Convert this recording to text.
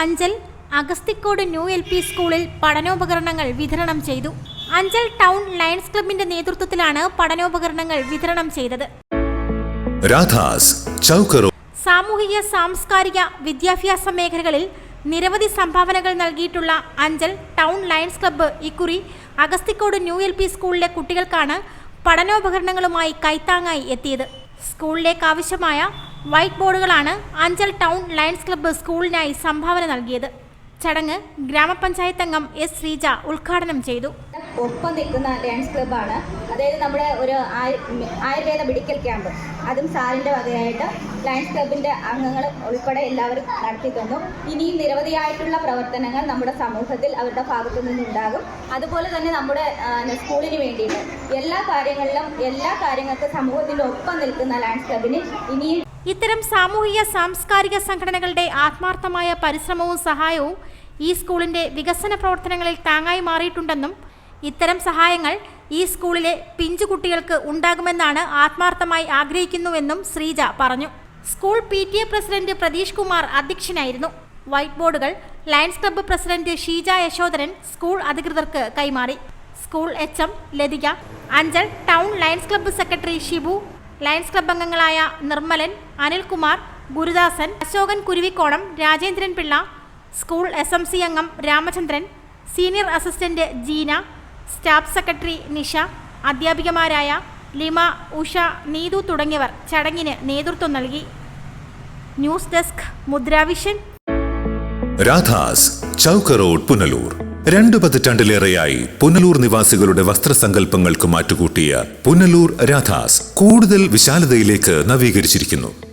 Anchal Agasthicode new L P സ്കൂളിൽ പഠനോപകരണങ്ങൾ വിതരണം ചെയ്തു. അഞ്ചൽ ടൗൺ ലയൺസ് ക്ലബിന്റെ നേതൃത്വത്തിലാണ് പഠനോപകരണങ്ങൾ വിതരണം ചെയ്തത്. സാമൂഹിക സാംസ്കാരിക വിദ്യാഭ്യാസ മേഖലകളിൽ നിരവധി സംഭാവനകൾ നൽകിയിട്ടുള്ള അഞ്ചൽ ടൗൺ ലയൺസ് ക്ലബ്ബ് ഇക്കുറി അഗസ്തിക്കോട് ന്യൂ എൽ പി സ്കൂളിലെ കുട്ടികൾക്കാണ് പഠനോപകരണങ്ങളുമായി കൈത്താങ്ങായി എത്തിയത്. സ്കൂളിലേക്ക് ആവശ്യമായ വൈറ്റ് ബോർഡുകളാണ് അഞ്ചൽ ടൗൺ ലയൺസ് ക്ലബ്ബ് സ്കൂളിനായി സംഭാവന നൽകിയത്. ചടങ്ങ് ഗ്രാമപഞ്ചായത്ത് അംഗം എസ് ശ്രീജ ഉദ്ഘാടനം ചെയ്തു. ഒപ്പം നിൽക്കുന്ന ലയൺസ് ക്ലബ്ബാണ്. അതായത് നമ്മുടെ ഒരു ആയു- ആയുർവേദ മെഡിക്കൽ ക്യാമ്പ്. അതും സാറിന്റെ വകയായിട്ട് ലയൺസ് ക്ലബിന്റെ അംഗങ്ങൾ ഉൾപ്പെടെ എല്ലാവരും നടത്തി തന്നു. ഇനിയും നിരവധിയായിട്ടുള്ള പ്രവർത്തനങ്ങൾ നമ്മുടെ സമൂഹത്തിൽ അവരുടെ ഭാഗത്തു നിന്നുണ്ടാകും. അതുപോലെ തന്നെ നമ്മുടെ സ്കൂളിന് വേണ്ടിയിട്ട് എല്ലാ കാര്യങ്ങളിലും എല്ലാ കാര്യങ്ങൾക്കും സമൂഹത്തിന്റെ ഒപ്പം നിൽക്കുന്ന ലയൺസ് ക്ലബിന് ഇനിയും ഇത്തരം സാമൂഹിക സാംസ്കാരിക സംഘടനകളുടെ ആത്മാർത്ഥമായ പരിശ്രമവും സഹായവും ഈ സ്കൂളിന്റെ വികസന പ്രവർത്തനങ്ങളിൽ താങ്ങായി മാറിയിട്ടുണ്ടെന്നും ഇത്തരം സഹായങ്ങൾ ഈ സ്കൂളിലെ പിഞ്ചു കുട്ടികൾക്ക് ഉണ്ടാകുമെന്നാണ് ആത്മാർത്ഥമായി ആഗ്രഹിക്കുന്നുവെന്നും ശ്രീജ പറഞ്ഞു. School P T A president Pratheesh Kumar അധ്യക്ഷനായിരുന്നു. വൈറ്റ് ബോർഡുകൾ Lions Club president Sheeja Yashodharan school അധികൃതർക്ക് കൈമാറി. School H M Lathika Anchal town Lions Club secretary Shibu Lions Club അംഗങ്ങളായ Nirmalan Anilkumar Gurudasan Ashokan Kuruvikkonam Rajendran Pillai school S M C അംഗം Ramachandran senior assistant Jeena staff secretary Nisha അധ്യാപികമാരായ Lima Usha Neethu തുടങ്ങിയവർ ചടങ്ങിന് നേതൃത്വം നൽകി. News desk Mudravision Radhas chowk road Punalur. രണ്ടു പതിറ്റാണ്ടിലേറെയായി പുനലൂർ നിവാസികളുടെ വസ്ത്രസങ്കല്പങ്ങൾക്ക് മാറ്റുകൂട്ടിയ പുനലൂർ രാധാസ് കൂടുതൽ വിശാലതയിലേക്ക് നവീകരിച്ചിരിക്കുന്നു.